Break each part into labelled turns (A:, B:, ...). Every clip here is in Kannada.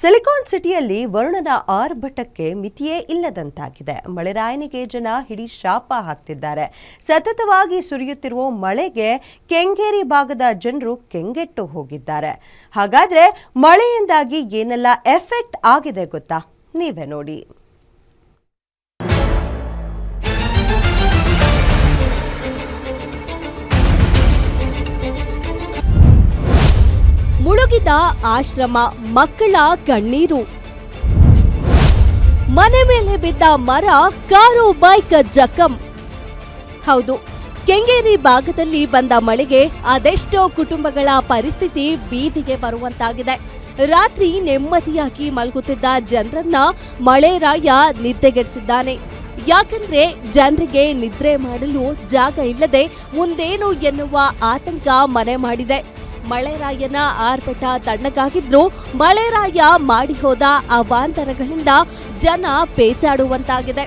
A: ಸಿಲಿಕಾನ್ ಸಿಟಿಯಲ್ಲಿ ವರುಣನ ಆರ್ಭಟಕ್ಕೆ ಮಿತಿಯೇ ಇಲ್ಲದಂತಾಗಿದೆ. ಮಳೆರಾಯನಿಗೆ ಜನ ಹಿಡಿ ಶಾಪ ಹಾಕ್ತಿದ್ದಾರೆ. ಸತತವಾಗಿ ಸುರಿಯುತ್ತಿರುವ ಮಳೆಗೆ ಕೆಂಗೇರಿ ಭಾಗದ ಜನರು ಕೆಂಗೆಟ್ಟು ಹೋಗಿದ್ದಾರೆ. ಹಾಗಾದ್ರೆ ಮಳೆಯಿಂದಾಗಿ ಏನೆಲ್ಲ ಎಫೆಕ್ಟ್ ಆಗಿದೆ ಗೊತ್ತಾ? ನೀವೇ ನೋಡಿ.
B: ಮುಳುಗಿದ ಆಶ್ರಮ ಮಕ್ಕಳ ಕಣ್ಣೀರು. ಮನೆ ಮೇಲೆ ಬಿದ್ದ ಮರ, ಕಾರು, ಬೈಕ್, ಜಖಂ. ಹೌದು, ಕೆಂಗೇರಿ ಭಾಗದಲ್ಲಿ ಬಂದ ಮಳೆಗೆ ಅದೆಷ್ಟೋ ಕುಟುಂಬಗಳ ಪರಿಸ್ಥಿತಿ ಬೀದಿಗೆ ಬರುವಂತಾಗಿದೆ. ರಾತ್ರಿ ನೆಮ್ಮದಿಯಾಗಿ ಮಲಗುತ್ತಿದ್ದ ಜನರನ್ನ ಮಳೆರಾಯ ನಿದ್ದೆಗೆಡಿಸಿದ್ದಾನೆ. ಯಾಕಂದ್ರೆ ಜನರಿಗೆ ನಿದ್ರೆ ಮಾಡಲು ಜಾಗ ಇಲ್ಲದೆ ಮುಂದೇನು ಎನ್ನುವ ಆತಂಕ ಮನೆ ಮಾಡಿದೆ. ಮಳೆರಾಯನ ಆರ್ಭಟ ತಣ್ಣಗಾಗಿದ್ರು ಮಳೆರಾಯ ಮಾಡಿ ಹೋದ ಅವಾಂತರಗಳಿಂದ ಜನ ಪೇಚಾಡುವಂತಾಗಿದೆ.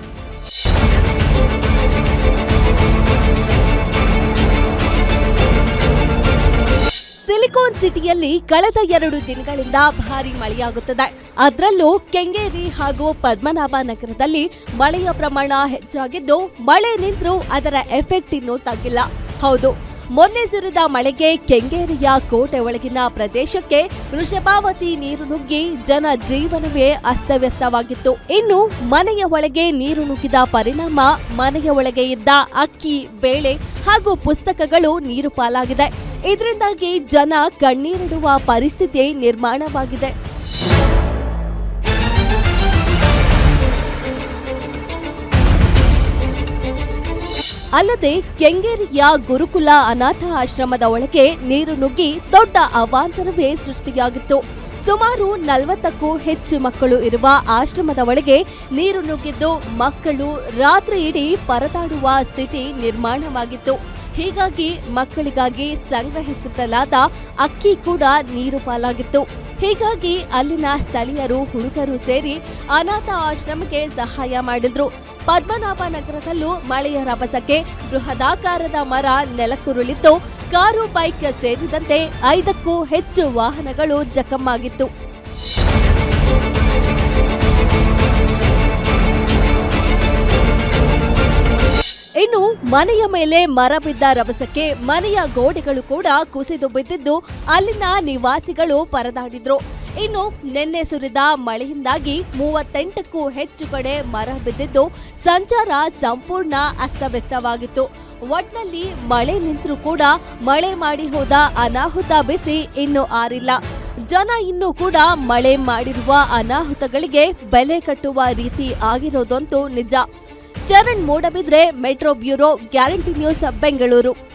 B: ಸಿಲಿಕಾನ್ ಸಿಟಿಯಲ್ಲಿ ಕಳೆದ ಎರಡು ದಿನಗಳಿಂದ ಭಾರಿ ಮಳೆಯಾಗುತ್ತದೆ. ಅದರಲ್ಲೂ ಕೆಂಗೇರಿ ಹಾಗೂ ಪದ್ಮನಾಭ ನಗರದಲ್ಲಿ ಮಳೆಯ ಪ್ರಮಾಣ ಹೆಚ್ಚಾಗಿದ್ದು ಮಳೆ ನಿಂತರೂ ಅದರ ಎಫೆಕ್ಟ್ ಇನ್ನೂ ತಗ್ಗಿಲ್ಲ. ಹೌದು ಮೊನ್ನೆ ಸುರಿದ ಮಳೆಗೆ ಕೆಂಗೇರಿಯ ಕೋಟೆ ಒಳಗಿನ ಪ್ರದೇಶಕ್ಕೆ ವೃಷಭಾವತಿ ನೀರು ನುಗ್ಗಿ ಜನ ಜೀವನವೇ ಅಸ್ತವ್ಯಸ್ತವಾಗಿತ್ತು. ಇನ್ನು ಮನೆಯ ಒಳಗೆ ನೀರು ನುಗ್ಗಿದ ಪರಿಣಾಮ ಮನೆಯ ಒಳಗೆ ಇದ್ದ ಅಕ್ಕಿ, ಬೇಳೆ ಹಾಗೂ ಪುಸ್ತಕಗಳು ನೀರು ಪಾಲಾಗಿದೆ. ಇದರಿಂದಾಗಿ ಜನ ಕಣ್ಣೀರಿಡುವ ಪರಿಸ್ಥಿತಿ ನಿರ್ಮಾಣವಾಗಿದೆ. ಅಲ್ಲದೆ ಕೆಂಗೇರಿಯ ಗುರುಕುಲ ಅನಾಥ ಆಶ್ರಮದ ಒಳಗೆ ನೀರು ನುಗ್ಗಿ ದೊಡ್ಡ ಅವಾಂತರವೇ ಸೃಷ್ಟಿಯಾಗಿತ್ತು. ಸುಮಾರು ನಲವತ್ತಕ್ಕೂ ಹೆಚ್ಚು ಮಕ್ಕಳು ಇರುವ ಆಶ್ರಮದ ಒಳಗೆ ನೀರು ನುಗ್ಗಿದ್ದು ಮಕ್ಕಳು ರಾತ್ರಿ ಇಡೀ ಪರದಾಡುವ ಸ್ಥಿತಿ ನಿರ್ಮಾಣವಾಗಿತ್ತು. ಹೀಗಾಗಿ ಮಕ್ಕಳಿಗಾಗಿ ಸಂಗ್ರಹಿಸುತ್ತಲಾದ ಅಕ್ಕಿ ಕೂಡ ನೀರು ಪಾಲಾಗಿತ್ತು. ಹೀಗಾಗಿ ಅಲ್ಲಿನ ಸ್ಥಳೀಯರು ಹುಡುಗರು ಸೇರಿ ಅನಾಥ ಆಶ್ರಮಕ್ಕೆ ಸಹಾಯ ಮಾಡಿದ್ರು. ಪದ್ಮನಾಭ ನಗರದಲ್ಲೂ ಮಳೆಯ ರಭಸಕ್ಕೆ ಬೃಹದಾಕಾರದ ಮರ ನೆಲಕ್ಕುರುಳಿದ್ದು, ಕಾರು, ಬೈಕ್ ಸೇರಿದಂತೆ ಐದಕ್ಕೂ ಹೆಚ್ಚು ವಾಹನಗಳು ಜಖಮ್ಮಾಗಿತ್ತು ಇನ್ನು ಮನೆಯ ಮೇಲೆ ಮರ ಬಿದ್ದ ರಭಸಕ್ಕೆ ಮನೆಯ ಗೋಡೆಗಳು ಕೂಡ ಕುಸಿದು ಬಿದ್ದಿದ್ದು, ಅಲ್ಲಿನ ನಿವಾಸಿಗಳು ಪರದಾಡಿದ್ರು. ಇನ್ನು ನಿನ್ನೆ ಸುರಿದ ಮಳೆಯಿಂದಾಗಿ ಮೂವತ್ತೆಂಟಕ್ಕೂ ಹೆಚ್ಚು ಕಡೆ ಮರ ಬಿದ್ದಿದ್ದು ಸಂಚಾರ ಸಂಪೂರ್ಣ ಅಸ್ತವ್ಯಸ್ತವಾಗಿತ್ತು. ಒಟ್ನಲ್ಲಿ ಮಳೆ ನಿಂತರೂ ಕೂಡ ಮಳೆ ಮಾಡಿ ಹೋದ ಅನಾಹುತ ಬಿಸಿ ಇನ್ನು ಆರಿಲ್ಲ. ಜನ ಇನ್ನೂ ಕೂಡ ಮಳೆ ಮಾಡಿರುವ ಅನಾಹುತಗಳಿಗೆ ಬೆಲೆ ಕಟ್ಟುವ ರೀತಿ ಆಗಿರೋದಂತೂ ನಿಜ. Charan Moodbidri metro bureau guarantee news Bengaluru.